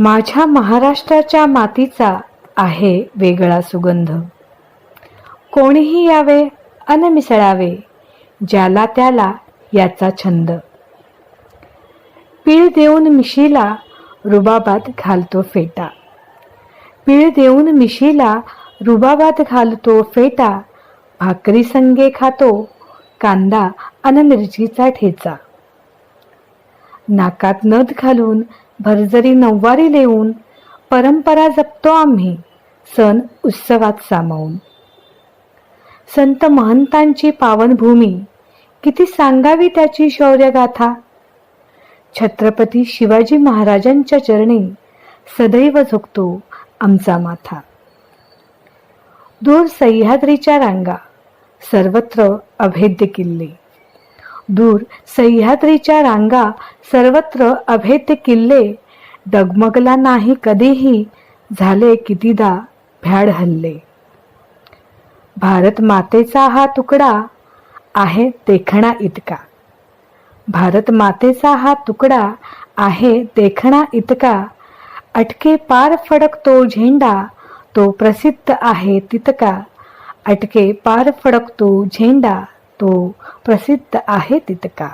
माझ्या महाराष्ट्राच्या मातीचा आहे वेगळा सुगंध. कोणीही यावे अन मिसळावे ज्याला त्याला याचा छंद. पीळ देऊन मिशीला रुबाबात घालतो फेटा. पीळ देऊन मिशीला रुबाबात घालतो फेटा भाकरी संगे खातो कांदा अन मिरचीचा ठेचा. नाकात नथ घालून भरजरी नऊवारी नेऊन परंपरा जपतो आम्ही सण उत्सवात सामावून. संत महंतांची पावनभूमी किती सांगावी त्याची शौर्यगाथा? छत्रपती शिवाजी महाराजांच्या चरणी सदैव झुकतो आमचा माथा. दूर सह्याद्रीच्या रांगा सर्वत्र अभेद्य किल्ले. दूर सह्याद्रीच्या रांगा सर्वत्र अभेद्य किल्ले. डगमगला नाही कधीही झाले कितीदा भ्याड हल्ले. भारत मातेचा हा तुकडा आहे देखणा इतका. भारत मातेचा हा तुकडा आहे देखणा इतका. अटके पार फडकतो झेंडा तो प्रसिद्ध आहे तितका. अटके पार फडकतो झेंडा तो प्रसिद्ध आहे तितका.